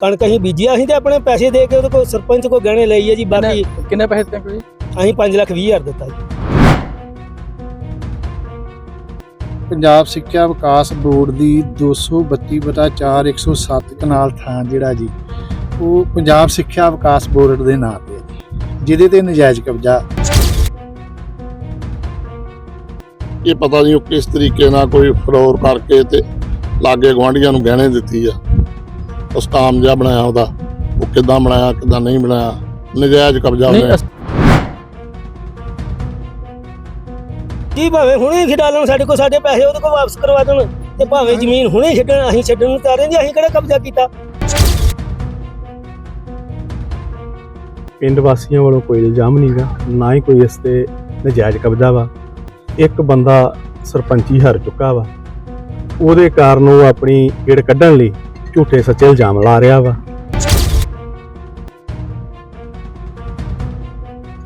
ਕਣਕ ਅਸੀਂ ਬੀਜਿਆ ਅਸੀਂ ਤੇ ਆਪਣੇ ਪੈਸੇ ਦੇ ਕੇ ਉਹਦੇ ਕੋਲ ਸਰਪੰਚ ਕੋ ਗਹਿਣੇ ਲਈਏ ਜੀ ਬਾਕੀ ਕਿੰਨੇ ਪੈਸੇ ਦਿੱਤੇ ਅੰਕਲ ਜੀ ਅਸੀਂ 5 ਲੱਖ 20 ਹਜ਼ਾਰ ਦਿੱਤਾ ਜੀ। ਪੰਜਾਬ ਸਿੱਖਿਆ ਵਿਕਾਸ ਬੋਰਡ ਦੀ 232 ਬਟਾ 4 107 ਕਨਾਲ ਥਾਂ ਜਿਹੜਾ ਜੀ ਉਹ ਪੰਜਾਬ ਸਿੱਖਿਆ ਵਿਕਾਸ ਬੋਰਡ ਦੇ ਨਾਂ ਤੇ ਹੈ ਜਿਹਦੇ ਤੇ ਨਜਾਇਜ਼ ਕਬਜ਼ਾ। ਇਹ ਪਤਾ ਨਹੀਂ ਉਹ ਕਿਸ ਤਰੀਕੇ ਨਾਲ ਕੋਈ ਫਰੋਰ ਕਰਕੇ ਤੇ ਲਾਗੇ ਗਵਾਂਢੀਆਂ ਨੂੰ ਗਹਿਣੇ ਦਿੱਤੀ ਆ। ਉਸ ਕਾਮ ਜਿਹਾ ਬਣਾਇਆ ਉਹਦਾ ਉਹ ਕਿੱਦਾਂ ਬਣਾਇਆ ਕਿੱਦਾਂ ਨਹੀਂ ਬਣਾਇਆ ਨਜਾਇਜ਼ ਕਬਜ਼ਾ ਨਹੀਂ ਹੋਇਆ। ਅਸ- ਜੀ ਭਾਵੇਂ ਹੁਣੇ ਖਿਡਾਲਣ ਸਾਡੇ ਕੋਲ ਸਾਡੇ ਪੈਸੇ ਉਹਦੇ ਕੋਲ ਵਾਪਸ ਕਰਵਾ ਦੇਣ ਤੇ ਭਾਵੇਂ ਜ਼ਮੀਨ ਹੁਣੇ ਛੱਡਣ ਅਸੀਂ ਛੱਡਣ ਨੂੰ ਤਿਆਰ ਹਾਂ ਜੀ ਅਸੀਂ ਕਿਹੜਾ ਕਬਜ਼ਾ ਕੀਤਾ? ਪਿੰਡ ਵਾਸੀਆਂ ਵੱਲੋਂ ਕੋਈ ਇਲਜ਼ਾਮ ਨਹੀਂਗਾ ਨਾ ਹੀ ਕੋਈ ਇਸ ਤੇ ਨਜਾਇਜ਼ ਕਬਜ਼ਾ ਵਾ। ਇੱਕ ਬੰਦਾ ਸਰਪੰਚੀ ਹਾਰ ਚੁੱਕਾ ਵਾ ਉਹਦੇ ਕਾਰਨ ਉਹ ਆਪਣੀ ਗੇੜ ਕੱਢਣ ਲਈ ਝੂਠੇ ਸੱਚੇ ਇਲਜ਼ਾਮ ਲਾ ਰਿਹਾ ਵਾ।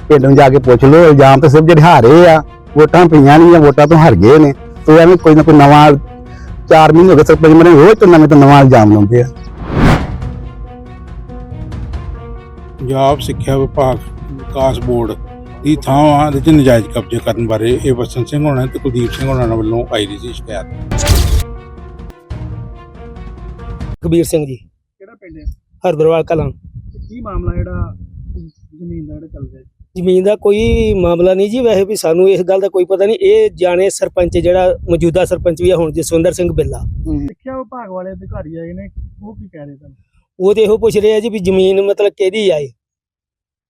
ਪਿੰਡ ਨੂੰ ਜਾ ਕੇ ਪੁੱਛ ਲਓ ਇਲਜ਼ਾਮ ਤਾਂ ਸਿਰਫ ਜਿਹੜੇ ਹਾਰੇ ਆ ਵੋਟਾਂ ਪਈਆਂ ਨਹੀਂ ਆ ਵੋਟਾਂ ਤੋਂ ਹਾਰ ਗਏ ਨੇ। ਤੇ ਐਵੇਂ ਕੋਈ ਨਾ ਕੋਈ ਨਵਾਂ 4 ਮਹੀਨੇ ਹੋ ਗਏ ਸਰਪੰਚ ਬਣੇ ਰੋਜ਼ ਤੋਂ ਨਵੇਂ ਤੋਂ ਨਵਾਂ ਇਲਜ਼ਾਮ ਲਾਉਂਦੇ ਆ। ਪੰਜਾਬ ਸਿੱਖਿਆ ਵਿਭਾਗ ਵਿਕਾਸ ਬੋਰਡ ਦੀ ਥਾਵਾਂ ਦੇ ਨਜਾਇਜ਼ ਕਬਜ਼ੇ ਕਰਨ ਬਾਰੇ ਇਹ ਵਸਨ ਸਿੰਘ ਹੋਣਾ ਤੇ ਕੁਲਦੀਪ ਸਿੰਘ ਹੋਣਾ ਵੱਲੋਂ ਆਈ ਰਹੀ ਸੀ ਸ਼ਿਕਾਇਤ। ਕਬੀਰ ਸਿੰਘ ਜੀ। ਕਿਹੜਾ ਪਿੰਡ ਹੈ? ਹਰਦਰਵਾਲ ਕਲਾਂ। ਕੀ ਮਾਮਲਾ ਜਿਹੜਾ ਜ਼ਮੀਨ ਦਾ ਜਿਹੜਾ ਚੱਲ ਰਿਹਾ ਜ਼ਮੀਨ ਦਾ ਕੋਈ ਮਾਮਲਾ ਨਹੀਂ ਜੀ ਵੈਸੇ ਵੀ ਸਾਨੂੰ ਇਸ ਗੱਲ ਦਾ ਕੋਈ ਪਤਾ ਨਹੀਂ। ਇਹ ਜਾਣੇ ਸਰਪੰਚ ਜਿਹੜਾ ਮੌਜੂਦਾ ਸਰਪੰਚ ਵੀ ਆ ਹੁਣ ਜਸਵਿੰਦਰ ਸਿੰਘ ਬਿੱਲਾ। ਸਿੱਖਿਆ ਵਿਭਾਗ ਵਾਲੇ ਅਧਿਕਾਰੀ ਆਏ ਨੇ ਉਹ ਕੀ ਕਹਿ ਰਹੇ ਤੁਹਾਨੂੰ ਉਹ ਤੇ ਇਹੋ ਪੁੱਛ ਰਹੇ ਆ ਜੀ ਵੀ ਜ਼ਮੀਨ ਮਤਲਬ ਕਿਹਦੀ ਆਏ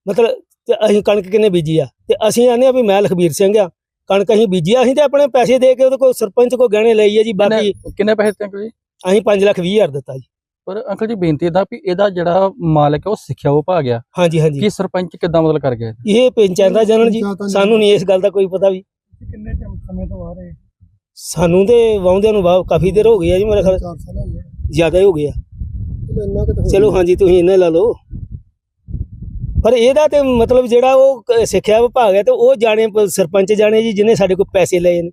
ਮਤਲਬ ਤੇ ਅਸੀਂ ਕਣਕ ਕਿੰਨੇ ਬੀਜੀ ਆ? ਤੇ ਅਸੀਂ ਆਨੇ ਆ ਵੀ ਮੈਂ ਲਖਬੀਰ ਸਿੰਘ ਆ। ਕਣਕ ਅਸੀਂ ਬੀਜੀ ਆ ਅਸੀਂ ਤੇ ਆਪਣੇ ਪੈਸੇ ਦੇ ਕੇ ਉਹਦੇ ਕੋਲ ਸਰਪੰਚ ਕੋ ਗਹਿਣੇ ਲਈਏ ਜੀ ਬਾਕੀ ਕਿੰਨੇ ਪੈਸੇ ਦਿੱਤੇ ਅੰਕਲ ਜੀ? ਅਸੀਂ 5 ਲੱਖ 20 ਹਜ਼ਾਰ ਦਿੱਤਾ ਜੀ। ਪਰ ਅੰਕਲ ਜੀ ਬੇਨਤੀ ਇਹਦਾ ਵੀ ਇਹਦਾ ਜਿਹੜਾ ਮਾਲਕ ਹੈ ਉਹ ਸਿੱਖਿਆ ਵਿਭਾਗ ਆ ਹਾਂਜੀ ਹਾਂਜੀ। ਕੀ ਸਰਪੰਚ ਕਿੱਦਾਂ ਮਤਲਬ ਕਰ ਗਿਆ ਇਹ ਪੰਚਾਇਤ ਦਾ ਜਾਣਨ ਜੀ ਸਾਨੂੰ ਨਹੀਂ ਇਸ ਗੱਲ ਦਾ ਕੋਈ ਪਤਾ ਵੀ। ਕਿੰਨੇ ਸਮੇਂ ਤੋਂ ਆ ਰਹੇ ਸਾਨੂੰ ਤੇ ਵਾਉਂਦਿਆਂ ਨੂੰ ਕਾਫੀ ਦੇਰ ਹੋ ਗਈ ਆ ਜੀ ਮੇਰੇ ਖਿਆਲ ਜ਼ਿਆਦਾ ਹੀ ਹੋ ਗਿਆ ਚਲੋ ਹਾਂਜੀ ਤੁਸੀਂ ਇਹਨਾਂ ਲਾ ਲਓ। ਪਰ ਇਹਦਾ ਤੇ ਮਤਲਬ ਜਿਹੜਾ ਉਹ ਸਿੱਖਿਆ ਵਿਭਾਗ ਹੈ ਤੇ ਉਹ ਜਾਣੇ ਸਰਪੰਚ ਜਾਣੇ ਜੀ ਜਿਹਨੇ ਸਾਡੇ ਕੋਲ ਪੈਸੇ ਲਏ ਨੇ।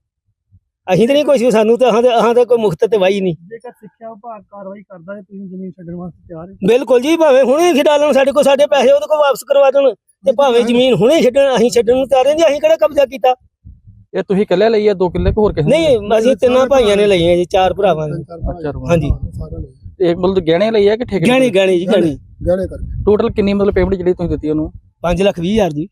ਅਸੀਂ ਤੇ ਨਹੀਂ ਕੁਛ ਵੀ ਸਾਨੂੰ ਤਾਂ ਹਾਂ ਹਾਂ ਤਾਂ ਕੋਈ ਮੁਖਤ ਤੇ ਵਾਈ ਨਹੀਂ। ਜੇਕਰ ਸਿੱਖਿਆ ਵਿਭਾਗ ਕਾਰਵਾਈ ਕਰਦਾ ਹੈ ਤੁਸੀਂ ਜ਼ਮੀਨ ਛੱਡਣ ਵਾਸਤੇ ਤਿਆਰ ਹੋ। ਬਿਲਕੁਲ ਜੀ ਭਾਵੇਂ ਹੁਣੇ ਖਿਡਾਲਣ ਸਾਡੇ ਕੋਲ ਸਾਡੇ ਪੈਸੇ ਉਹਦੇ ਕੋਲ ਵਾਪਸ ਕਰਵਾ ਦੇਣ ਤੇ ਭਾਵੇਂ ਜ਼ਮੀਨ ਹੁਣੇ ਛੱਡਣ ਅਸੀਂ ਛੱਡਣ ਨੂੰ ਤਿਆਰ ਹਾਂ ਜੀ ਅਸੀਂ ਕਿਹੜਾ ਕਬਜ਼ਾ ਕੀਤਾ? ਇਹ ਤੁਸੀਂ ਇਕੱਲੇ ਲਈ ਆ ਦੋ ਕਿੱਲੇ ਕਿ ਹੋਰ ਕਿਸੇ ਨਹੀਂ ਅਸੀਂ ਤਿੰਨਾਂ ਭਾਈਆਂ ਨੇ ਲਈਆਂ ਜੀ ਚਾਰ ਭਰਾਵਾਂ ਨੇ। ਹਾਂਜੀ। ਇਹ ਮਤਲਬ ਗਹਿਣੇ ਲਈ ਆ ਕਿ ਠੇਕੇ ਗਹਿਣੀ ਗਹਿਣੀ ਜੀ ਗਹਿਣੀ ਟੋਟਲ ਕਿੰਨੀ ਮਤਲਬ ਪੇਮੈਂਟ ਜਿਹੜੀ ਤੁਸੀਂ ਦਿੱਤੀ ਉਹਨੂੰ? 5 ਲੱਖ 20 ਹਜ਼ਾਰ ਜੀ।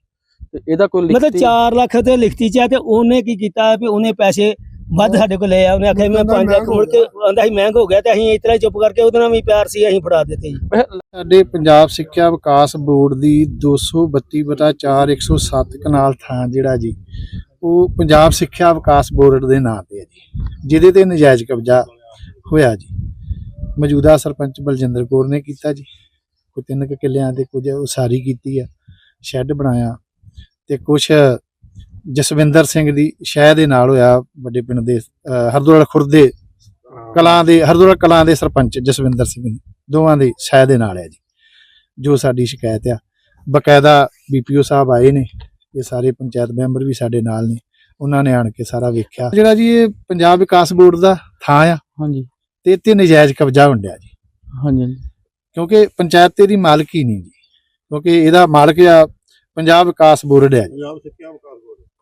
ਤੇ ਇਹਦਾ ਕੋਈ ਮਤਲਬ ਲਿਖਤੀ 4 ਲੱਖ ਤੇ ਲਿਖਤੀ ਚ ਆ ਤੇ ਉਹਨੇ ਕੀ ਕੀਤਾ ਵੀ ਉਹਨੇ ਪੈਸੇ ਵੱਧ ਸਾਡੇ ਕੋਲ ਆ। ਉਹਨੇ ਆਖਿਆ ਮੈਂ 5 ਲੱਖ ਮੁੜ ਕੇ ਆਂਦਾ ਸੀ ਮਹਿੰਗ ਹੋ ਗਿਆ ਤੇ ਅਸੀਂ ਇਸ ਤਰ੍ਹਾਂ ਚੁੱਪ ਕਰਕੇ ਉਹਦੇ ਨਾਲ ਵੀ ਪਿਆਰ ਸੀ ਅਸੀਂ ਫੜਾ ਦਿੱਤੇ ਜੀ। ਸਾਡੇ ਪੰਜਾਬ ਸਿੱਖਿਆ ਵਿਕਾਸ ਬੋਰਡ ਦੀ 232 ਬਟਾ 4 107 ਕਨਾਲ ਥਾਂ ਜਿਹੜਾ ਜੀ ਉਹ ਪੰਜਾਬ ਸਿੱਖਿਆ ਵਿਕਾਸ ਬੋਰਡ ਦੇ ਨਾਂ ਤੇ ਹੈ ਜੀ ਜਿਹਦੇ ਤੇ ਨਜਾਇਜ਼ ਕਬਜ਼ਾ ਹੋਇਆ ਜੀ। ਮੌਜੂਦਾ ਸਰਪੰਚ ਬਲਜਿੰਦਰ ਕੌਰ ਨੇ ਕੀਤਾ ਜੀ ਕੋਈ ਤਿੰਨ ਕੁ ਕਿੱਲਿਆਂ ਦੇ ਕੁਝ ਉਸਾਰੀ ਕੀਤੀ ਆ ਸ਼ੈੱਡ ਬਣਾਇਆ ਤੇ ਕੁਝ ਜਸਵਿੰਦਰ ਸਿੰਘ ਦੀ ਸ਼ਹਿ ਦੇ ਨਾਲ ਹੋਇਆ ਵੱਡੇ ਪਿੰਡ ਦੇ ਹਰਦੋਲ ਖੁਰਦੇ ਕਲਾਂ ਦੇ ਹਰਦੋਲ ਕਲਾਂ ਦੇ ਸਰਪੰਚ ਜਸਵਿੰਦਰ ਸਿੰਘ ਦੋਵਾਂ ਦੀ ਸ਼ਹਿ ਦੇ ਨਾਲ ਹੈ ਜੀ ਜੋ ਸਾਡੀ ਸ਼ਿਕਾਇਤ ਆ। ਬਕਾਇਦਾ ਬੀਪੀਓ ਸਾਹਿਬ ਆਏ ਨੇ ਇਹ ਸਾਰੇ ਪੰਚਾਇਤ ਮੈਂਬਰ ਵੀ ਸਾਡੇ ਨਾਲ ਨੇ ਉਹਨਾਂ ਨੇ ਆਣ ਕੇ ਸਾਰਾ ਵੇਖਿਆ। ਜਿਹੜਾ ਜੀ ਇਹ ਪੰਜਾਬ ਵਿਕਾਸ ਬੋਰਡ ਦਾ ਥਾਂ ਆ ਹਾਂਜੀ। ਤੇ ਇੱਥੇ ਨਜਾਇਜ਼ ਕਬਜ਼ਾ ਹੁੰਦਿਆ ਜੀ। ਹਾਂਜੀ। ਕਿਉਂਕਿ ਪੰਚਾਇਤ ਤੇ ਦੀ ਮਾਲਕੀ ਨਹੀਂ ਜੀ ਕਿਉਂਕਿ ਇਹਦਾ ਮਾਲਕ ਆ ਪੰਜਾਬ ਵਿਕਾਸ ਬੋਰਡ ਹੈ ਜੀ।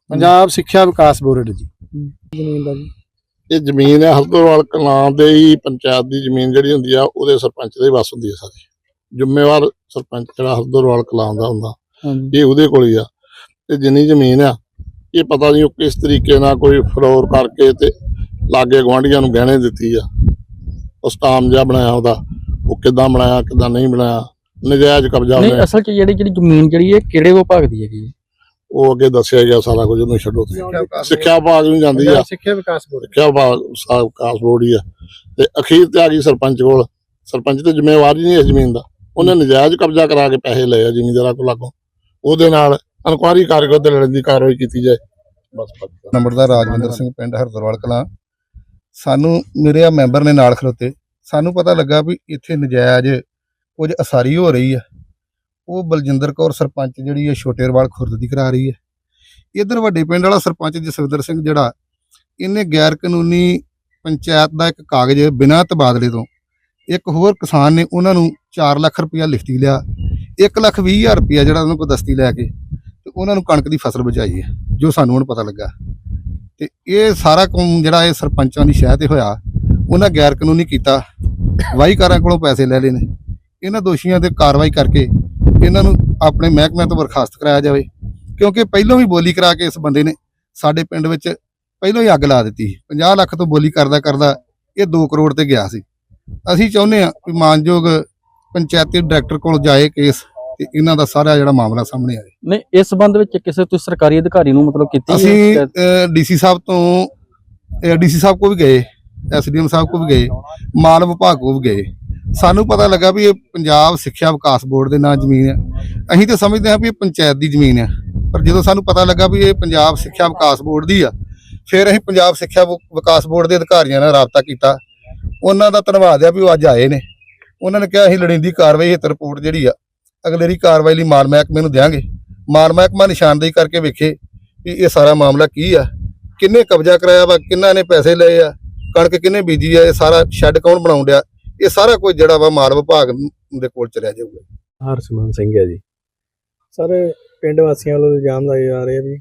ਪੰਜਾਬ ਸਿੱਖਿਆ ਵਿਕਾਸ ਬੋਰਡ ਜੀ। ਜ਼ਮੀਨ ਦਾ ਜੀ। ਇਹ ਜ਼ਮੀਨ ਹੈ ਹਰਦੋਵਾਲ ਕਲਾਂ ਦੇ ਹੀ ਪੰਚਾਇਤ ਦੀ ਜ਼ਮੀਨ ਜਿਹੜੀ ਹੁੰਦੀ ਆ ਉਹਦੇ ਸਰਪੰਚ ਦੇ ਵਸ ਹੁੰਦੀ ਹੈ ਸਾਰੀ। ਜ਼ਿੰਮੇਵਾਰ ਸਰਪੰਚ ਜਿਹੜਾ ਹਰਦੋਵਾਲ ਕਲਾਂ ਦਾ ਹੁੰਦਾ ਇਹ ਉਹਦੇ ਕੋਲ ਹੀ ਆ। ਤੇ ਜਿੰਨੀ ਜ਼ਮੀਨ ਆ ਇਹ ਪਤਾ ਨਹੀਂ ਉਹ ਕਿਸ ਤਰੀਕੇ ਨਾਲ ਕੋਈ ਫਰੋਰ ਕਰਕੇ ਤੇ ਲਾਗੇ ਗਵਾਂਢੀਆਂ ਨੂੰ ਗਹਿਣੇ ਦਿੱਤੀ ਆ। ਉਸ ਕਾਮ ਜਿਹਾ ਬਣਾਇਆ ਉਹਦਾ ਉਹ ਕਿੱਦਾਂ ਬਣਾਇਆ ਕਿੱਦਾਂ ਨਹੀਂ ਬਣਾਇਆ ਨਜਾਇਜ਼ ਕਬਜ਼ਾ ਨਹੀਂ ਅਸਲ 'ਚ ਜਿਹੜੀ ਜਿਹੜੀ ਜ਼ਮੀਨ ਜਿਹੜੀ ਇਹ ਕਿਹੜੇ ਵਿਭਾਗ ਦੀ ਹੈਗੀ ਉਹ ਅੱਗੇ ਦੱਸਿਆ ਗਿਆ ਸਾਰਾ ਕੁਝ ਉਹਨੂੰ ਛੱਡੋ ਤੁਸੀਂ। ਸਿੱਖਿਆ ਵਿਭਾਗ ਨੂੰ ਜਾਂਦੀ ਆ। ਸਿੱਖਿਆ ਵਿਕਾਸ ਬੋਰਡ। ਸਿੱਖਿਆ ਵਿਭਾਗ ਸਾਹਿਬ ਕਾਸ ਬੋਰਡ ਹੀ ਆ। ਤੇ ਅਖੀਰ ਤੇ ਆ ਗਈ ਸਰਪੰਚ ਕੋਲ। ਸਰਪੰਚ ਤੇ ਜ਼ਿੰਮੇਵਾਰ ਹੀ ਨਹੀਂ ਇਸ ਜ਼ਮੀਨ ਦਾ। ਉਹਨੇ ਨਜਾਇਜ਼ ਕਬਜ਼ਾ ਕਰਾ ਕੇ ਪੈਸੇ ਲਏ ਆ ਜ਼ਿਮੀਂਦਾਰਾਂ ਕੋਲ ਲਾਗੋਂ ਉਹਦੇ ਨਾਲ ਇਨਕੁਆਰੀ ਕਰਕੇ ਉਹਦੇ ਲੜਨ ਦੀ ਕਾਰਵਾਈ ਕੀਤੀ ਜਾਏ। ਬਸ ਬਸ ਨੰਬਰਦਾਰ ਰਾਜਵਿੰਦਰ ਸਿੰਘ ਪਿੰਡ ਹਰਦਰਵਾਲ ਕਲਾਂ। ਸਾਨੂੰ ਮੇਰੇ ਆ ਮੈਂਬਰ ਨੇ ਨਾਲ ਖਲੋਤੇ। ਸਾਨੂੰ ਪਤਾ ਲੱਗਾ ਵੀ ਇੱਥੇ ਨਜਾਇਜ਼ ਕੁਝ ਅਸਾਰੀ ਹੋ ਰਹੀ ਆ। ਉਹ ਬਲਜਿੰਦਰ ਕੌਰ ਸਰਪੰਚ ਜਿਹੜੀ ਹੈ ਛੋਟੇਰਵਾਲ ਖੁਰਦ ਦੀ ਕਰਾ ਰਹੀ ਹੈ। ਇਧਰ ਵੱਡੇ ਪਿੰਡ ਵਾਲਾ ਸਰਪੰਚ ਜਸਵਿੰਦਰ ਸਿੰਘ ਜਿਹੜਾ, ਇਹਨੇ ਗੈਰ ਕਾਨੂੰਨੀ ਪੰਚਾਇਤ ਦਾ ਇੱਕ ਕਾਗਜ਼ ਬਿਨਾਂ ਤਬਾਦਲੇ ਤੋਂ ਇੱਕ ਹੋਰ ਕਿਸਾਨ ਨੇ ਉਹਨਾਂ ਨੂੰ 4 ਲੱਖ ਰੁਪਇਆ ਲਿਖਤੀ ਲਿਆ। 1 ਲੱਖ 20 ਹਜ਼ਾਰ ਰੁਪਇਆ ਜਿਹੜਾ ਉਹਨਾਂ ਕੋਲ ਦਸਤੀ ਲੈ ਕੇ ਤੇ ਉਹਨਾਂ ਨੂੰ ਕਣਕ ਦੀ ਫਸਲ ਬਚਾਈ ਹੈ, ਜੋ ਸਾਨੂੰ ਹੁਣ ਪਤਾ ਲੱਗਾ। ਤੇ ਇਹ ਸਾਰਾ ਕੰਮ ਜਿਹੜਾ ਇਹ ਸਰਪੰਚਾਂ ਦੀ ਸ਼ਹਿ ਤੇ ਹੋਇਆ, ਉਹਨਾਂ ਗੈਰ ਕਾਨੂੰਨੀ ਕੀਤਾ। ਵਾਹੀਕਾਰਾਂ ਕੋਲੋਂ ਪੈਸੇ ਲੈ ਲਏ ਨੇ। ਇਹਨਾਂ ਦੋਸ਼ੀਆਂ ਤੇ ਕਾਰਵਾਈ ਕਰਕੇ ਇਹਨਾਂ ਨੂੰ ਆਪਣੇ ਮਹਿਕਮਿਆਂ ਤੋਂ ਬਰਖਾਸਤ ਕਰਾਇਆ ਜਾਵੇ। ਕਿਉਂਕਿ ਪਹਿਲਾਂ ਵੀ ਬੋਲੀ ਕਰਾ ਕੇ ਇਸ ਬੰਦੇ ਨੇ ਸਾਡੇ ਪਿੰਡ ਵਿੱਚ ਪਹਿਲਾਂ ਹੀ ਅੱਗ ਲਾ ਦਿੱਤੀ 50 ਲੱਖ ਤੋਂ ਬੋਲੀ ਕਰਦਾ ਕਰਦਾ ਇਹ 2 ਕਰੋੜ ਤੇ ਗਿਆ ਸੀ। ਅਸੀਂ ਚਾਹੁੰਦੇ ਹਾਂ ਕਿ ਮਾਨਯੋਗ ਪੰਚਾਇਤੀ ਡਾਇਰੈਕਟਰ ਕੋਲ ਜਾਏ ਕੇਸ ਤੇ ਇਹਨਾਂ ਦਾ ਸਾਰਾ ਜਿਹੜਾ ਮਾਮਲਾ ਸਾਹਮਣੇ ਆਏ ਨਹੀਂ ਇਸ ਸੰਬੰਧ ਵਿੱਚ ਕਿਸੇ ਤੁਸੀਂ ਸਰਕਾਰੀ ਅਧਿਕਾਰੀ ਨੂੰ ਮਤਲਬ ਕੀਤੀ ਅਸੀਂ? ਡੀਸੀ ਸਾਹਿਬ ਤੋਂ ਡੀਸੀ ਸਾਹਿਬ ਕੋ ਵੀ ਗਏ ਐਸਡੀਐਮ ਸਾਹਿਬ ਕੋ ਵੀ ਗਏ ਮਾਲ ਵਿਭਾਗ ਕੋ ਵੀ ਗਏ। ਸਾਨੂੰ ਪਤਾ ਲੱਗਾ ਵੀ ਇਹ ਪੰਜਾਬ ਸਿੱਖਿਆ ਵਿਕਾਸ ਬੋਰਡ ਦੇ ਨਾਂ ਜ਼ਮੀਨ ਹੈ ਅਸੀਂ ਤਾਂ ਸਮਝਦੇ ਹਾਂ ਵੀ ਇਹ ਪੰਚਾਇਤ ਦੀ ਜ਼ਮੀਨ ਹੈ ਪਰ ਜਦੋਂ ਸਾਨੂੰ ਪਤਾ ਲੱਗਾ ਵੀ ਇਹ ਪੰਜਾਬ ਸਿੱਖਿਆ ਵਿਕਾਸ ਬੋਰਡ ਦੀ ਆ, ਫਿਰ ਅਸੀਂ ਪੰਜਾਬ ਸਿੱਖਿਆ ਵਿ- ਵਿਕਾਸ ਬੋਰਡ ਦੇ ਅਧਿਕਾਰੀਆਂ ਨਾਲ ਰਾਬਤਾ ਕੀਤਾ। ਉਹਨਾਂ ਦਾ ਧੰਨਵਾਦ ਆ ਵੀ ਉਹ ਅੱਜ ਆਏ ਨੇ। ਉਹਨਾਂ ਨੇ ਕਿਹਾ ਅਸੀਂ ਲੋੜੀਂਦੀ ਕਾਰਵਾਈ ਹਿੱਤ ਰਿਪੋਰਟ ਜਿਹੜੀ ਆ ਅਗਲੇਰੀ ਕਾਰਵਾਈ ਲਈ ਮਾਲ ਮਹਿਕਮੇ ਨੂੰ ਦਿਆਂਗੇ। ਮਾਲ ਮਹਿਕਮਾ ਨਿਸ਼ਾਨਦੇਹੀ ਕਰਕੇ ਵੇਖੇ ਵੀ ਇਹ ਸਾਰਾ ਮਾਮਲਾ ਕੀ ਆ। ਕਿੰਨੇ ਕਬਜ਼ਾ ਕਰਾਇਆ ਵਾ, ਕਿੰਨਾ ਨੇ ਪੈਸੇ ਲਏ ਆ, ਕਣਕ ਕਿੰਨੇ ਬੀਜੀ ਆ, ਇਹ ਸਾਰਾ ਸ਼ੈੱਡ ਕੌਣ ਬਣਾਉਣ ਡਿਆ? ਇਹ ਸਾਰਾ ਕੁਝ ਜਿਹੜਾ ਵਾ ਮਾਲ ਵਿਭਾਗ ਦੇ ਕੋਲ ਚਲਿਆ ਜਾਊਗਾ। ਹਰਸਿਮਰਨ ਸਿੰਘ ਹੈ ਜੀ। ਸਰ ਪਿੰਡ ਵਾਸੀਆਂ ਵੱਲੋਂ ਇਲਜ਼ਾਮ ਲਾਏ ਜਾ ਰਹੇ ਆ ਵੀ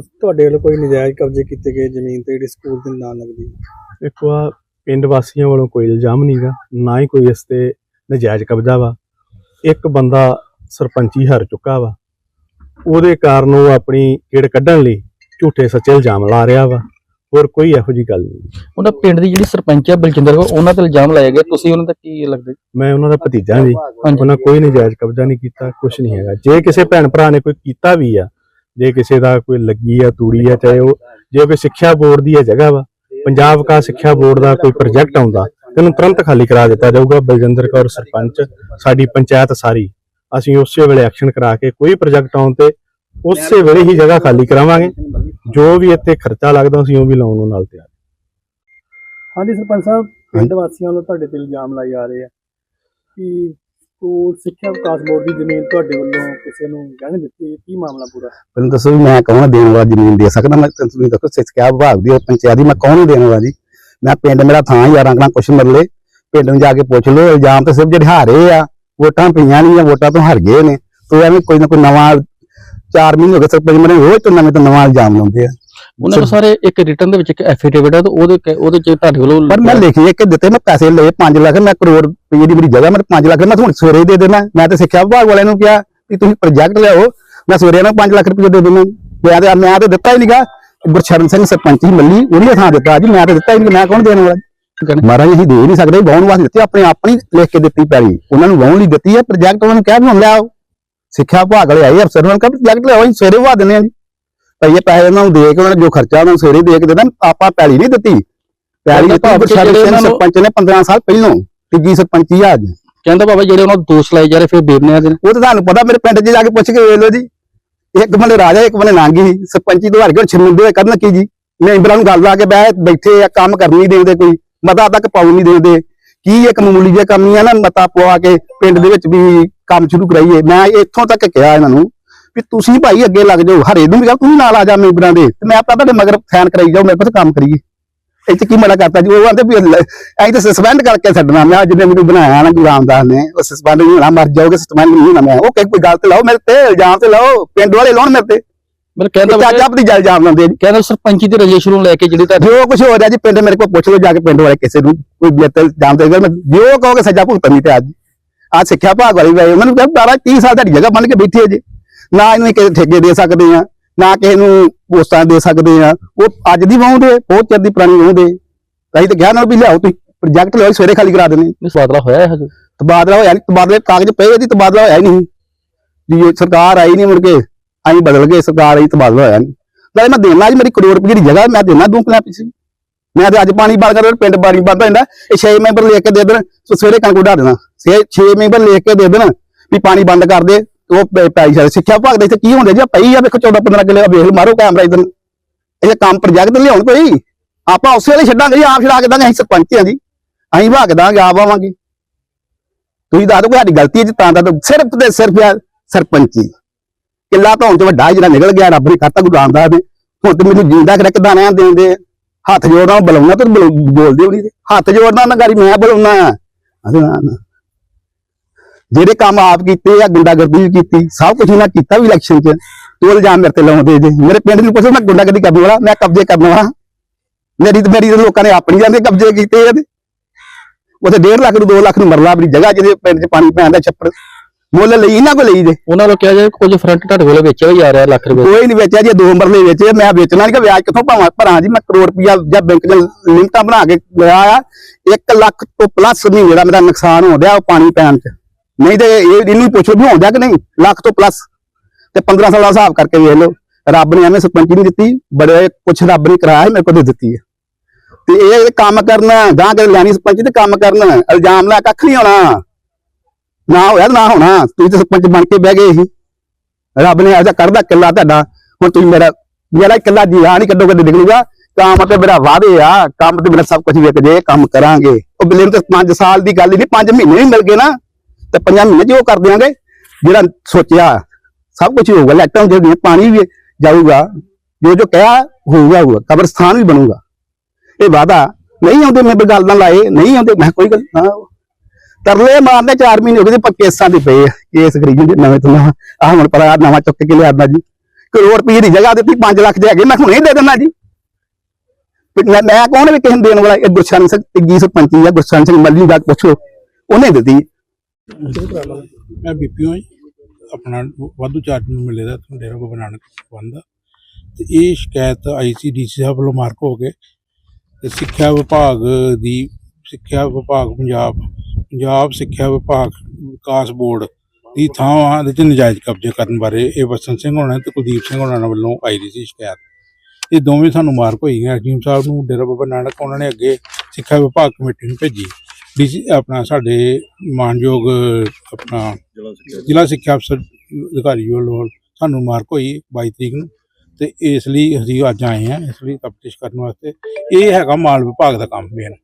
ਤੁਹਾਡੇ ਵੱਲੋਂ ਕੋਈ ਨਜਾਇਜ਼ ਕਬਜ਼ੇ ਕੀਤੇ ਗਏ ਜ਼ਮੀਨ ਤੇ ਜਿਹੜੀ ਸਕੂਲ ਦੇ ਨਾਂ ਲੱਗਦੀ। ਹੈ। ਦੇਖੋ ਆ ਪਿੰਡ ਵਾਸੀਆਂ ਵੱਲੋਂ ਕੋਈ ਇਲਜ਼ਾਮ ਨਹੀਂਗਾ ਨਾ ਹੀ ਕੋਈ ਇਸ ਤੇ ਨਜਾਇਜ਼ ਕਬਜ਼ਾ ਵਾ। ਇੱਕ ਬੰਦਾ ਸਰਪੰਚੀ ਹਾਰ ਚੁੱਕਾ ਵਾ। ਉਹਦੇ ਕਾਰਨ ਉਹ ਆਪਣੀ ਕਿੜ ਕੱਢਣ ਲਈ ਝੂਠੇ ਸੱਚੇ ਇਲਜ਼ਾਮ ਲਾ ਰਿਹਾ ਵਾ। ਹੋਰ ਕੋਈ ਇਹੋ ਜੀ ਗੱਲ ਨਹੀਂ। ਉਹਨਾਂ ਪਿੰਡ ਦੀ ਜਿਹੜੀ ਸਰਪੰਚ ਹੈ ਬਲਜਿੰਦਰ ਕੌਰ ਉਹਨਾਂ ਤੇ ਇਲਜ਼ਾਮ ਲਾਇਆ ਗਿਆ ਤੁਸੀਂ ਉਹਨਾਂ ਦਾ ਕੀ ਲੱਗਦਾ? ਮੈਂ ਉਹਨਾਂ ਦਾ ਭਤੀਜਾ ਜੀ। ਉਹਨਾਂ ਕੋਈ ਨਜਾਇਜ਼ ਕਬਜ਼ਾ ਨਹੀਂ ਕੀਤਾ ਕੁਝ ਨਹੀਂ ਹੈਗਾ। ਜੇ ਕਿਸੇ ਭੈਣ ਭਰਾ ਨੇ ਕੋਈ ਕੀਤਾ ਵੀ ਆ ਜੇ ਕਿਸੇ ਦਾ ਕੋਈ ਲੱਗੀ ਆ ਤੂੜੀ ਆ ਚਾਹੇ ਉਹ ਜੇ ਕੋਈ ਸਿੱਖਿਆ ਬੋਰਡ ਦੀ ਹੈ ਜਗ੍ਹਾ ਵਾ ਪੰਜਾਬ ਕਾ ਸਿੱਖਿਆ ਬੋਰਡ ਦਾ ਕੋਈ ਪ੍ਰੋਜੈਕਟ ਆਉਂਦਾ ਤੇ ਉਹਨੂੰ ਤੁਰੰਤ ਖਾਲੀ ਕਰਾ ਦਿੱਤਾ ਜਾਊਗਾ ਬਲਜਿੰਦਰ ਕੌਰ ਸਰਪੰਚ ਸਾਡੀ ਪੰਚਾਇਤ ਸਾਰੀ। ਅਸੀਂ ਉਸੇ ਵੇਲੇ ਐਕਸ਼ਨ ਕਰਾ ਕੇ ਕੋਈ ਪ੍ਰੋਜੈਕਟ ਆਉਣ ਤੇ ਉਸੇ ਵੇਲੇ ਹੀ ਜਗ੍ਹਾ ਖਾਲੀ ਕਰਾਵਾਂਗੇ। ਜੋ ਵੀ ਇੱਥੇ ਖਰਚਾ ਲੱਗਦਾ ਅਸੀਂ ਉਹ ਵੀ ਲਾਉਣ ਨੂੰ ਨਾਲ ਤਿਆਰ ਹਾਂਜੀ ਸਰਪੰਚ ਸਾਹਿਬ ਪਿੰਡ ਵਾਸੀਆਂ ਵੱਲੋਂ ਤੁਹਾਡੇ ਤੇ ਇਲਜ਼ਾਮ ਲਾਏ ਜਾ ਰਹੇ ਆ ਕਿ ਸਕੂਲ ਸਿੱਖਿਆ ਵਿਕਾਸ ਬੋਰਡ ਦੀ ਜ਼ਮੀਨ ਤੁਹਾਡੇ ਵੱਲੋਂ ਕਿਸੇ ਨੂੰ ਗਹਿਣੇ ਦਿੱਤੀ ਹੈ। ਕੀ ਮਾਮਲਾ ਪੂਰਾ? ਮੈਨੂੰ ਦੱਸੋ ਵੀ ਮੈਂ ਕੌਣ ਦੇਣ ਵਾਲਾ ਜ਼ਮੀਨ ਦੇ ਸਕਦਾ? ਮੈਂ ਤੁਸੀਂ ਦੱਸੋ ਸਿੱਖਿਆ ਵਿਭਾਗ ਦੀ ਔਰ ਪੰਚਾਇਤ ਦੀ ਮੈਂ ਕੌਣ ਦੇਣ ਵਾਲਾ ਜੀ? ਮੈਂ ਪਿੰਡ ਮੇਰਾ ਥਾਂ ਯਾਰਾਂ ਕਣਾ ਕੁਛ ਮਰਲੇ ਪਿੰਡ ਨੂੰ ਜਾ ਕੇ ਪੁੱਛ ਲਓ ਇਲਜ਼ਾਮ ਤਾਂ ਸਿਰਫ ਜਿਹੜੇ ਹਾਰੇ ਆ ਵੋਟਾਂ ਪਈਆਂ ਨਹੀਂ ਆ ਵੋਟਾਂ ਤੋਂ ਹਾਰ ਗਏ ਨੇ। ਤੋ ਐਵੇਂ ਕੋਈ ਨਾ ਕੋਈ ਨਵਾਂ 4 ਮਹੀਨੇ ਹੋ ਗਏ ਸਰਪੰਚ ਮਰੇ ਰੋਜ਼ ਤੋਂ ਨਵੇਂ ਤੋਂ ਨਵਾਂ ਇਲਜ਼ਾਮ ਲਾਉਂਦੇ ਆ। ਉਹਨਾਂ ਕੋਲ ਸਾਰੇ ਇੱਕ ਰਿਟਰਨ ਦੇ ਵਿੱਚ ਇੱਕ ਐਫੀਡੇਵਿਟ ਹੈ ਤੇ ਉਹਦੇ ਕ- ਉਹਦੇ ਚ ਤੁਹਾਡੇ ਵੱਲੋਂ ਪਰ ਮੈਂ ਲਿਖੀ ਕਿ ਦਿੱਤੇ ਮੈਂ ਪੈਸੇ ਲਏ 5 ਲੱਖ ਮੈਂ ਕਰੋੜ ਰੁਪਏ ਦੀ ਮੇਰੀ ਜਗ੍ਹਾ ਮੈਂ 5 ਲੱਖ ਮੈਂ ਤੁਹਾਨੂੰ ਸਵੇਰੇ ਹੀ ਦੇ ਦੇਣਾ। ਮੈਂ ਤੇ ਸਿੱਖਿਆ ਵਿਭਾਗ ਵਾਲਿਆਂ ਨੂੰ ਕਿਹਾ ਵੀ ਤੁਸੀਂ ਪ੍ਰੋਜੈਕਟ ਲਿਆਓ ਮੈਂ ਸਵੇਰੇ ਨੂੰ 5 ਲੱਖ ਰੁਪਏ ਦੇ ਦੇਣਾ। ਮੈਂ ਤੇ ਮੈਂ ਤੇ ਦਿੱਤਾ ਹੀ ਨਹੀਂਗਾ ਗੁਰਸ਼ਰਨ ਸਿੰਘ ਸਰਪੰਚ ਹੀ ਮੱਲੀ ਉਹਨੇ ਥਾਂ ਦਿੱਤਾ ਜੀ ਮੈਂ ਤੇ ਦਿੱਤਾ ਹੀ ਨਹੀਂ ਮੈਂ ਕੌਣ ਦੇਣ ਵਾਲਾ? ਮਹਾਰਾਜ ਅਸੀਂ ਦੇ ਨਹੀਂ ਸਕਦੇ ਵਾਹੁਣ ਵਾਸਤੇ ਦਿੱਤੀ ਆਪਣੀ ਆਪਣੀ ਲਿਖ ਕੇ ਦਿੱਤੀ ਪੈਲੀ। ਉਹਨਾਂ ਨੂੰ ਵਾਹੁਣ ਲਈ ਦਿੱਤੀ ਹੈ ਪ੍ਰੋਜੈਕਟ ਉਹਨਾਂ ਨੂੰ ਕਿਹਾ ਵੀ ਹੁਣ ਲਿਆਓ ਸਿੱਖਿਆ ਵਿਭਾਗ ਵਾਲੇ ਆਏ ਅਫਸਰ ਉਹਨਾਂ ਨੂੰ ਕਿਹਾ ਪ੍ਰੋਜੈਕਟ ਲਿਆਓ ਅਸੀਂ ਸਵੇਰੇ ਵਾ ਦਿੰਦੇ ਆ ਜੀ। ਭਾਈ ਇਹ ਪੈਸੇ ਉਹਨਾਂ ਨੂੰ ਦੇ ਕੇ ਉਹਨਾਂ ਨੇ ਜੋ ਖਰਚਾ ਉਹਨਾਂ ਨੂੰ ਸਵੇਰੇ ਦੇ ਕੇ ਦੇਣਾ ਆਪਾਂ ਪੈਲੀ ਨਹੀਂ ਦਿੱਤੀ। ਪੈਲੀ ਦਿੱਤੀ ਭਾਵ ਕਿ ਗੁਰਸ਼ਰਨ ਜਿਹੜੇ ਸਿੰਘ ਉਹਨਾਂ ਨੂੰ- ਸਰਪੰਚ ਨੇ 15 ਸਾਲ ਪਹਿਲਾਂ ਤੀਜੀ ਸਰਪੰਚੀ ਆ ਅੱਜ। ਕਹਿੰਦਾ ਬਾਬਾ ਜਿਹੜੇ ਉਹਨਾਂ ਨੂੰ ਦੋਸ਼ ਲਾਏ ਜਾ ਰਹੇ ਫਿਰ ਬੇਬਨਿਆਂ ਦੇ ਨੇ। ਉਹ ਤਾਂ ਤੁਹਾਨੂੰ ਪਤਾ ਮੇਰੇ ਪਿੰਡ 'ਚ ਜਾ ਕੇ ਪੁੱਛ ਕੇ ਵੇਖ ਲਓ ਜੀ। ਇੱਕ ਬੰਦੇ ਰਾਜਾ ਇੱਕ ਬੰਦੇ ਨਾਂਗੀ ਸੀ। ਸਰਪੰਚੀ ਤੋਂ ਹਰ ਕੇ ਛਿੰਦੇ ਹੋਏ ਕਰਨ ਕੀ ਜੀ? ਮੈਂਬਰਾਂ ਨੂੰ ਗੱਲ ਲਾ ਕੇ ਬਹਿ ਬੈਠੇ ਆ ਕੰਮ ਕਰਨ ਨਹੀਂ ਦਿੰਦੇ ਕੋਈ। ਮਤਾ ਤੱਕ ਪਾਉਣ ਨਹੀਂ ਦਿੰਦੇ। ਕੀ ਇਹ ਮਾਮੂਲੀ ਜਿਹਾ ਕੰਮ ਆ ਨਾ, ਮਤਾ ਪਵਾ ਕੇ ਪਿੰਡ ਦੇ ਵਿੱਚ ਵੀ ਕੰਮ ਸ਼ੁਰੂ ਕਰਾਈਏ। ਮੈਂ ਇੱਥੋਂ ਤੱਕ ਕਿਹਾ ਇਹਨਾਂ ਨੂੰ ਵੀ ਤੁਸੀਂ ਭਾਈ ਅੱਗੇ ਲੱਗ ਜਾਓ, ਹਰੇ ਨੂੰ ਵੀ ਕਿਹਾ, ਤੂੰ ਨਾਲ ਆ ਜਾ ਮੈਂਬਰਾਂ ਦੇ, ਤੇ ਮੈਂ ਆਪਣਾ ਤੁਹਾਡੇ ਮਗਰ ਫੈਨ ਕਰਾਈ ਜਾਓ ਮੇਰੇ ਕੋਲ ਕੰਮ ਕਰੀਏ। ਇਹ 'ਚ ਕੀ ਮੜਾ ਕਰਤਾ ਜੀ? ਉਹ ਆਂਦੇ ਵੀ ਐਂ ਤਾਂ ਸਸਪੈਂਡ ਕਰਕੇ ਛੱਡਣਾ। ਮੈਂ ਜਿਹਨੇ ਮੈਨੂੰ ਬਣਾਇਆ ਨਾ ਗੁਰੂ ਰਾਮਦਾਸ ਨੇ, ਉਹ ਸਸਪੈਂਡ ਨਹੀਂ ਹੋਣਾ, ਮਰ ਜਾਓਗੇ ਸਸਪੈਂਡ ਨਹੀਂ ਹੋਣਾ ਮੈਂ। ਉਹ ਕੋਈ ਗਲਤ ਤੇ ਲਾਓ ਮੇਰੇ ਤੇ, ਇਲਜ਼ਾਮ ਤੇ ਲਾਓ, ਪਿੰਡ ਵਾਲੇ ਲਾਉਣ ਮੇਰੇ ਤੇ। ਮਤਲਬ ਕਹਿੰਦਾ ਚਾਚਾ ਜਲ ਇਲਜ਼ਾਮ ਲਾਉਂਦੇ ਜੀ। ਕਹਿੰਦਾ ਸਰਪੰਚੀ ਦੇ ਰਜਿਸਟਰ ਨੂੰ ਲੈ ਕੇ ਜਿਹੜੇ ਤੁਹਾਡੇ ਜੋ ਕੁਝ ਹੋ ਰਿਹਾ ਜੀ ਪਿੰਡ ਮੇਰੇ ਕੋਲ ਪੁੱਛ ਲਓ ਜਾ ਕੇ ਪਿੰਡ ਵਾਲੇ ਕਿਸੇ ਨੂੰ ਕੋਈ ਬਿੱਤ ਇਲਜ਼ਾਮ ਦੇ ਮੈਂ ਜੋ ਕਹੋਗੇ ਸਜ਼ਾ ਭੁਗਤਣੀ ਤੇ ਅੱਜ ਆ ਸਿੱਖਿਆ ਭਾਗ ਵਾਲੀ ਵੇ ਉਹਨਾਂ ਨੂੰ ਕਿਹਾ 12 30 ਸਾਲ ਤੁਹਾਡੀ ਜਗ੍ਹਾ ਬਣ ਕੇ ਬੈਠੇ ਜੇ। ਨਾ ਇਹਨੂੰ ਕਿਸੇ ਠੇਕੇ ਦੇ ਸਕਦੇ ਆ ਨਾ ਕਿਸੇ ਨੂੰ ਪੋਸਟਾਂ ਦੇ ਸਕਦੇ ਆ ਉਹ ਅੱਜ ਦੀ ਵਾਹੁੰਦੇ ਬਹੁਤ ਚਿਰ ਦੀ ਪੁਰਾਣੀ ਵਾਹੁੰਦੇ ਤਾਂ ਤੇ ਕਿਹਾ ਨਾਲ ਵੀ ਲਿਆਓ ਤੁਸੀਂ ਪ੍ਰੋਜੈਕਟ ਲਿਆਓ ਸਵੇਰੇ ਖਾਲੀ ਕਰਾ ਦੇਣੇ ਤਬਾਦਲਾ ਹੋਇਆ ਹੈ ਹਜੇ ਤਬਾਦਲਾ ਹੋਇਆ ਨਹੀਂ ਤਬਾਦਲੇ ਕਾਗਜ਼ ਪਏ ਇਹਦੀ ਤਬਾਦਲਾ ਹੋਇਆ ਹੀ ਨਹੀਂ। ਜੀ ਸਰਕਾਰ ਆਈ ਨਹੀਂ ਮੁੜ ਕੇ। ਅਸੀਂ ਬਦਲ ਗਏ ਸਰਕਾਰ ਅਸੀਂ ਤਬਾਦਲਾ ਹੋਇਆ ਨਹੀਂ ਨਾਲੇ ਮੈਂ ਦੇਣਾ ਜੀ ਮੇਰੀ ਕਰੋੜ ਰੁਪਏ ਦੀ ਜਗ੍ਹਾ ਮੈਂ ਦੇਣਾ ਦੂੰ ਕਿਲਾ ਪਿੱਛੇ। ਮੈਂ ਤੇ ਅੱਜ ਪਾਣੀ ਬੰਦ ਕਰ ਪਿੰਡ ਪਾਣੀ ਬੰਦ ਹੋ ਇਹ 6 ਮੈਂਬਰ ਲੈ ਕੇ ਦੇ ਦੇਣ ਸੋ ਸਵੇਰੇ ਕਣਕ ਉਡਾ ਦੇਣਾ। 6 ਮੈਂਬਰ ਲਿਖ ਕੇ ਦੇ ਦੇਣ ਵੀ ਪਾਣੀ ਬੰਦ ਕਰ ਦੇ ਉਹ ਪੈ- ਪੈ ਸਿੱਖਿਆ ਭਾਗ ਦੇ ਇੱਥੇ ਕੀ ਹੁੰਦਾ ਜੀ? ਪਈ ਆ ਵੇਖੋ 14 15 ਕਿੱਲੇ ਵੇਖ ਲਓ, ਮਾਰੋ ਕੈਮਰਾ ਇਧਰ। ਇਹ ਕੰਮ ਪ੍ਰੋਜੈਕਟ ਲਿਆਉਣ ਕੋਈ? ਆਪਾਂ ਉਸੇ ਵੇਲੇ ਛੱਡਾਂਗੇ ਜੀ ਆਪ ਛਡਾ ਕੇ ਦਾਂਗੇ ਅਸੀਂ ਸਰਪੰਚ ਆਂ ਜੀ ਅਸੀਂ ਭਾਗ ਦਾਂਗੇ ਆਪ ਆਵਾਂਗੇ। ਤੁਸੀਂ ਦੱਸ ਦਿਓ ਸਾਡੀ ਗਲਤੀ ਹੈ ਜੀ ਤਾਂ ਦਾ ਤਾਂ ਸਿਰਫ ਤੇ ਸਿਰਫ ਆ ਸਰਪੰਚੀ। ਕਿੱਲਾ ਧੌਣ ਚ ਵੱਡਾ ਜਿਹੜਾ ਨਿਕਲ ਗਿਆ, ਰੱਬ ਨੇ ਕਰਤਾ ਗੁਰੂ ਰਾਮਦਾਸ ਨੇ ਹੁਣ ਤੇ ਮੈਨੂੰ ਜਿੰਦਾ ਕਰ ਦਾਣਾ ਦੇਂਦੇ ਹੱਥ ਜੋੜਨਾ ਬੁਲਾਉਣਾ ਤੇ ਬੋਲਦੇ ਹੋਣੀ ਹੱਥ ਜੋੜਨਾ ਨਾ ਗਾੜੀ, ਮੈਂ ਬੁਲਾਉਣਾ ਜਿਹੜੇ ਕੰਮ ਆਪ ਕੀਤੇ ਆ, ਗੁੰਡਾਗਰਦੀ ਵੀ ਕੀਤੀ, ਸਭ ਕੁਝ ਇਹਨਾਂ ਕੀਤਾ ਵੀ ਇਲੈਕਸ਼ਨ 'ਚ। ਤੂੰ ਇਲਜ਼ਾਮ ਮੇਰੇ ਤੇ ਲਾਉਂਦੇ ਜੇ ਮੇਰੇ ਪਿੰਡ ਨੂੰ ਪੁੱਛੋ, ਮੈਂ ਗੁੰਡਾਗਰਦੀ ਕਰਨ ਵਾਲਾ, ਮੈਂ ਕਬਜ਼ੇ ਕਰਨ ਵਾਲਾ। ਮੇਰੀ ਤੇ ਮੇਰੀ ਲੋਕਾਂ ਨੇ ਆਪਣੀ ਜਾਂਦੇ ਕਬਜ਼ੇ ਕੀਤੇ ਆ ਤੇ। ਉੱਥੇ 1.5 ਲੱਖ ਨੂੰ 2 ਲੱਖ ਨੂੰ ਮਰਲਾ ਆਪਣੀ ਜਗ੍ਹਾ ਜਿਹਦੇ ਪਿੰਡ 'ਚ ਪਾਣੀ ਪੈਂਦਾ ਛੱਪੜ। ਮੁੱਲ ਲਈ ਇਹਨਾਂ ਕੋਲ ਲਈ ਜੇ ਉਹਨਾਂ ਨੂੰ ਕਿਹਾ ਜਾਏ ਕੁਝ ਫਰੰਟ ਤੁਹਾਡੇ ਕੋਲ ਵੇਚਿਆ ਵੀ ਜਾ ਰਿਹਾ ਲੱਖ ਰੁਪਏ। ਕੋਈ ਨਹੀਂ ਵੇਚਿਆ ਜੀ ਦੋ ਮਰਲੇ ਵੇਚੇ ਮੈਂ ਵੇਚਣਾ ਨਹੀਂ ਕਿ ਵਿਆਜ ਕਿੱਥੋਂ ਭਾਵਾਂ ਭਰਾਂ ਜੀ ਮੈਂ ਕਰੋੜ ਰੁਪਇਆ ਜਾਂ ਬੈਂਕ 'ਚ ਲਿਮਟਾਂ ਬਣਾ ਕੇ ਲਿਆ ਆ। 1 ਲੱਖ ਤੋਂ ਪਲੱਸ ਮਹੀਨੇ ਦਾ ਮੇਰਾ ਨੁਕਸਾਨ ਹੋ ਗਿਆ ਉਹ ਪਾਣੀ ਪੈਣ 'ਚ। ਨਹੀਂ ਤੇ ਇਹ ਇਹਨੂੰ ਪੁੱਛੋ ਵੀ ਹੁੰਦਾ ਕਿ ਨਹੀਂ? ਲੱਖ ਤੋਂ ਪਲੱਸ ਤੇ 15 ਸਾਲ ਦਾ ਹਿਸਾਬ ਕਰਕੇ ਵੇਖ ਲਓ। ਰੱਬ ਨੇ ਐਵੇਂ ਸਰਪੰਚੀ ਨਹੀਂ ਦਿੱਤੀ ਬੜੇ ਕੁਛ ਰੱਬ ਨੇ ਕਰਾਇਆ ਮੇਰੇ ਕੋਲ ਦੇ ਦਿੱਤੀ ਹੈ ਤੇ ਇਹ ਕੰਮ ਕਰਨਾ ਜਾਂ ਕਿ ਲੈਣੀ ਸਰਪੰਚੀ ਤੇ ਕੰਮ ਕਰਨਾ ਇਲਜ਼ਾਮ ਲਾ ਕੱਖ ਨਹੀਂ ਹੋਣਾ ਨਾ ਹੋਇਆ ਨਾ ਹੋਣਾ। ਤੁਸੀਂ ਤਾਂ ਸਰਪੰਚ ਬਣ ਕੇ ਬਹਿ ਗਏ ਸੀ। ਰੱਬ ਨੇ ਆਜਾ ਕਰਦਾ ਕਿੱਲਾ ਤੁਹਾਡਾ। ਹੁਣ ਤੁਸੀਂ ਮੇਰਾ ਮੇਰਾ ਕਿੱਲਾ ਜੀ ਆ ਨਹੀਂ ਕੱਢੋ ਕਦੇ ਨਿਕਲੂਗਾ। ਕੰਮ ਤੇ ਮੇਰਾ ਵਾਅਦੇ ਆ। ਕੰਮ ਤੇ ਮੇਰਾ ਸਭ ਕੁਝ ਵਿਕ ਜੇ, ਕੰਮ ਕਰਾਂਗੇ। ਉਹ ਬਿੱਲੇ ਨੂੰ 5 ਸਾਲ ਦੀ ਗੱਲ ਨਹੀਂ 5 ਮਹੀਨੇ ਵੀ ਮਿਲ ਗਏ ਨਾ। ਤੇ 5 ਮਹੀਨੇ ਚ ਉਹ ਕਰ ਦਿਆਂਗੇ। ਜਿਹੜਾ ਸੋਚਿਆ, ਸਭ ਕੁਝ ਹੋਊਗਾ। ਲਾਈਟਾਂ ਜਿਹੜੀਆਂ ਪਾਣੀ ਵੀ ਜਾਊਗਾ। ਜੋ ਜੋ ਕਿਹਾ, ਹੋਊਗਾ ਹੋਊਗਾ। ਕਬਰਸਥਾਨ ਵੀ ਬਣੂਗਾ। ਇਹ ਵਾਦਾ ਨਹੀਂ ਆਉਂਦੇ, ਮੈਂ ਗੱਲ ਨਾਲ ਲਾਏ। ਨਹੀਂ ਆਉਂਦੇ, ਮੈਂ ਕੋਈ ਗੱਲ ਤਰਲੇ ਮਾਰਦੇ 4 ਮਹੀਨੇ ਹੋ ਗਏ ਤੇ ਕੇਸਾਂ ਦੇ ਪਏ ਆ। ਕੇਸ ਕਰੀ ਜਾਂਦੇ ਨਵੇਂ ਤੋਂ ਨਵਾਂ। ਆਹ ਹੁਣ ਪਰ ਆਹ ਨਵਾਂ ਚੁੱਕ ਕੇ ਲਿਆਉਂਦਾ ਜੀ। ਕਰੋੜ ਰੁਪਏ ਦੀ ਜਗ੍ਹਾ ਦਿੱਤੀ 5 ਲੱਖ ਦੇ ਹੈਗੇ। ਮੈਂ ਹੁਣੇ ਦੇ ਦਿੰਦਾ ਜੀ। ਮੈਂ ਕੌਣ ਵੀ ਕਿਸੇ ਦੇਣ ਵਾਲਾ? ਇਹ ਗੁਰਸ਼ਨ ਸਿੰਘ ਤੀਜੀ ਸਰਪੰਚੀ ਆ। ਗੁਰਸ਼ਨ ਸਿੰਘ ਮੱਲੀ ਦਾ ਪੁੱਛੋ। ਉਹਨੇ ਦਿੱਤੀ। ਮੈਂ ਬੀਪੀਓ ਆਪਣਾ ਵਾਧੂ ਚਾਰਜ ਨੂੰ ਮਿਲੇ ਦਾ ਡੇਰਾ ਬਾਬਾ ਨਾਨਕ ਬੰਦਾ ਤੇ ਇਹ ਸ਼ਿਕਾਇਤ ਆਈਸੀਡੀਸੀ ਸਾਹਿਬ ਵੱਲੋਂ ਮਾਰਕ ਹੋ ਕੇ ਤੇ ਸਿੱਖਿਆ ਵਿਭਾਗ ਦੀ ਸਿੱਖਿਆ ਵਿਭਾਗ ਪੰਜਾਬ ਪੰਜਾਬ ਸਿੱਖਿਆ ਵਿਭਾਗ ਵਿਕਾਸ ਬੋਰਡ ਦੀ ਥਾਵਾਂ ਦੇ ਚ ਨਜਾਇਜ਼ ਕਬਜ਼ੇ ਕਰਨ ਬਾਰੇ ਇਹ ਵਸਨ ਸਿੰਘ ਹੋਣਾ ਤੇ ਕੁਲਦੀਪ ਸਿੰਘ ਹੋਣਾ ਵੱਲੋਂ ਆਈ ਦੀ ਸੀ ਸ਼ਿਕਾਇਤ। ਇਹ ਦੋਵੇਂ ਸਾਨੂੰ ਮਾਰਕ ਹੋਈ ਹੈ ਹਕੀਮ ਸਾਹਿਬ ਨੂੰ ਡੇਰਾ ਬਾਬਾ ਨਾਨਕ ਉਹਨਾਂ ਨੇ ਅੱਗੇ ਸਿੱਖਿਆ ਵਿਭਾਗ ਕਮੇਟੀ ਨੂੰ ਭੇਜੀ। ਡੀਸੀ ਆਪਣਾ ਸਾਡੇ ਮਾਨਯੋਗ ਆਪਣਾ ਜ਼ਿਲ੍ਹਾ ਸਿੱਖਿਆ ਅਫਸਰ ਅਧਿਕਾਰੀ ਵੱਲੋਂ ਸਾਨੂੰ ਮਾਰਕ ਹੋਈ 22 ਤਰੀਕ ਨੂੰ ਤੇ ਇਸ ਲਈ ਅਸੀਂ ਅੱਜ ਆਏ ਹਾਂ ਇਸ ਲਈ ਤਫਤੀਸ਼ ਕਰਨ ਵਾਸਤੇ। ਇਹ ਹੈਗਾ ਮਾਲ ਵਿਭਾਗ ਦਾ ਕੰਮ ਮੇਨ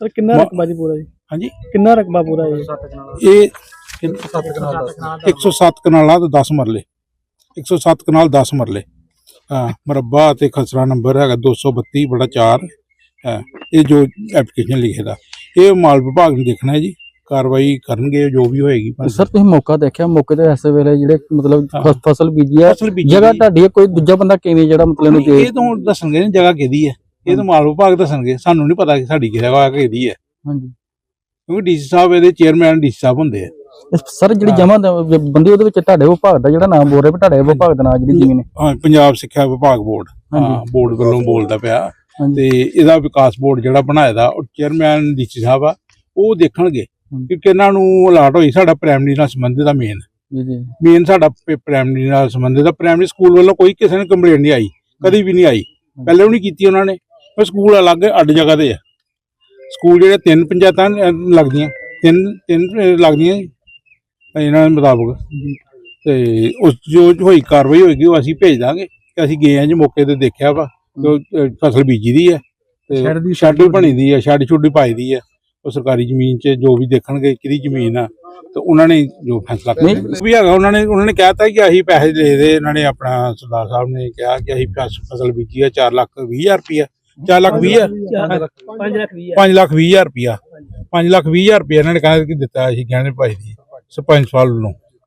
ਸਰ ਕਿੰਨਾ ਰਕਬਾ ਜੀ ਪੂਰਾ ਜੀ? ਹਾਂਜੀ? ਕਿੰਨਾ ਰਕਬਾ ਪੂਰਾ ਜੀ ਇਹ 107 ਕਨਾਲਾਂ ਤੇ 10 ਮਰਲੇ। 107 ਕਨਾਲ 10 ਮਰਲੇ। ਹਾਂ ਮਰਬਾ ਤੇ ਖਸਰਾ ਨੰਬਰ ਹੈਗਾ 232 ਬੜਾ 4 ਹੈ ਇਹ ਜੋ ਐਪਲੀਕੇਸ਼ਨ ਲਿਖੇ ਦਾ। ਇਹ ਮਾਲ ਵਿਭਾਗ ਨੂੰ ਦੇਖਣਾ ਹੈ ਜੀ। ਕਾਰਵਾਈ ਕਰਨਗੇ ਜੋ ਵੀ ਹੋਏਗੀ ਸਰ ਤੁਸੀਂ ਮੌਕਾ ਦੇਖਿਆ ਮੌਕੇ ਤੇ ਐਸੇ ਵੇਲੇ ਜਿਹੜੇ ਮਤਲਬ ਫਸਲ ਬੀਜੀ ਹੈ। ਜਗ੍ਹਾ ਤੁਹਾਡੀ ਕੋਈ ਦੂਜਾ ਬੰਦਾ ਕਿਵੇਂ ਜਿਹੜਾ ਮਤਲਬ ਨੂੰ ਇਹ ਤਾਂ ਦੱਸਣਗੇ ਜਗ੍ਹਾ ਕਿਹਦੀ ਹੈ। ਇਹ ਤਾਂ ਮਾਲ ਵਿਭਾਗ ਦੱਸਣਗੇ। ਸਾਨੂੰ ਨਹੀਂ ਪਤਾ ਕਿ ਸਾਡੀ ਜਗ੍ਹਾ ਕਿਹਦੀ ਹੈ। ਹਾਂਜੀ। ਕਿਉਂਕਿ ਡੀਸੀ ਸਾਹਿਬ ਇਹਦੇ ਚੇਅਰਮੈਨ ਡੀਸੀ ਸਾਹਿਬ ਹੁੰਦੇ ਆ। ਸਰ ਜਿਹੜੀ। ਜਮਾ ਬੰਦੀ ਉਹਦੇ ਵਿੱਚ ਤੁਹਾਡੇ ਵਿਭਾਗ ਦਾ ਜਿਹੜਾ ਨਾਮ ਬੋਲ ਰਿਹਾ ਤੁਹਾਡੇ ਵਿਭਾਗ ਦਾ ਨਾਮ ਜਿਹੜੀ ਜ਼ਮੀਨ ਹੈ। ਹਾਂ ਪੰਜਾਬ ਸਿੱਖਿਆ ਵਿਭਾਗ ਬੋਰਡ। ਹਾਂ ਬੋਰਡ ਵੱਲੋਂ ਬੋਲਦਾ ਪਿਆ। ਤੇ ਇਹਦਾ ਵਿਕਾਸ ਬੋਰਡ ਜਿਹੜਾ ਬਣਾਇਆ ਦਾ ਉਹ ਚੇਅਰਮੈਨ ਡੀਸੀ ਸਾਹਿਬ ਆ ਉਹ ਦੇਖਣਗੇ। ਕਿ ਕਿਹਨਾਂ ਨੂੰ ਅਲਾਟ ਹੋਈ ਸਾਡਾ ਪ੍ਰਾਇਮਰੀ ਨਾਲ ਸੰਬੰਧਿਤ ਆ ਮੇਨ ਜੀ ਜੀ। ਮੇਨ ਸਾਡਾ ਪ੍ਰਾਇਮਰੀ ਨਾਲ ਸੰਬੰਧਿਤ ਆ। ਪ੍ਰਾਇਮਰੀ ਸਕੂਲ ਵੱਲੋਂ ਕੋਈ ਕਿਸੇ ਨੇ ਕੰਪਲੇਂਟ ਨਹੀਂ ਆਈ ਕਦੀ ਵੀ ਨਹੀਂ ਆਈ। ਪਹਿਲੇ ਵੀ ਨਹੀਂ ਕੀਤੀ ਉਹਨਾਂ ਨੇ। ਪਰ ਸਕੂਲ ਅਲੱਗ ਅੱਡ ਜਗ੍ਹਾ ਤੇ ਆ। ਸਕੂਲ ਜਿਹੜੇ ਤਿੰਨ ਪੰਚਾਇਤਾਂ ਅਹ, ਲੱਗਦੀਆਂ ਤਿੰਨ ਤਿੰਨ ਅਹ, ਲੱਗਦੀਆਂ ਜੀ, ਇਹਨਾਂ ਦੇ ਮੁਤਾਬਕ। ਤੇ ਉਸ ਜੋ ਹੋਈ ਕਾਰਵਾਈ ਹੋਏਗੀ ਉਹ ਅਸੀਂ ਭੇਜ ਦਾਂਗੇ। ਤੇ ਅਸੀਂ ਗਏ ਆ ਜੀ ਮੌਕੇ ਤੇ ਦੇਖਿਆ ਵਾ ਕਿ ਉਹ, ਅਹ, ਫਸਲ ਬੀਜੀ ਦੀ ਹੈ। ਸ਼ੈੱਡ ਦੀ ਤੇ ਸ਼ੈੱਡ ਵੀ ਬਣੀ ਦੀ ਹੈ ਸ਼ੈੱਡ ਛੁੱਡੀ ਪਾਈ ਦੀ ਹੈ। ਉਹ ਸਰਕਾਰੀ ਜ਼ਮੀਨ 'ਚ ਜੋ ਵੀ ਦੇਖਣਗੇ ਕਿਹਦੀ ਜ਼ਮੀਨ ਆ ਤੇ ਉਹਨਾਂ ਨੇ ਜੋ ਫੈਸਲਾ ਕਰਨਾ। ਨਹੀਂ। ਵੀ ਹੈਗਾ ਉਹਨਾਂ ਨੇ ਉਹਨਾਂ ਨੇ ਕਹਿਤਾ ਕਿ ਅਸੀਂ ਪੈਸੇ ਦੇ ਦੇ ਇਹਨਾਂ ਨੇ ਆਪਣਾ ਸਰਦਾਰ ਸਾਹਿਬ ਨੇ ਕਿਹਾ ਕਿ ਅਸੀਂ ਫਸ- ਫਸਲ ਬੀਜੀ ਹੈ 4 ਲੱਖ 20 ਹਜ਼ਾਰ ਰੁਪਇਆ। 4 ਲੱਖ 20 ਹਜ਼ਾਰ। 5 ਲੱਖ 20 5 ਲੱਖ 20 ਹਜ਼ਾਰ। ਰੁਪਇਆ। 5 ਲੱਖ 20 ਹਜ਼ਾਰ ਰੁਪਇਆ ਇਹਨਾਂ ਨੇ ਕਹਿੰਦਾ ਕਿ ਦਿੱਤਾ ਅਸੀਂ ਗਹਿਣੇ ਪਾਈ ਦੀ। ਸਰਪੰਚ ਸਾਹਿਬ ਵੱਲੋਂ।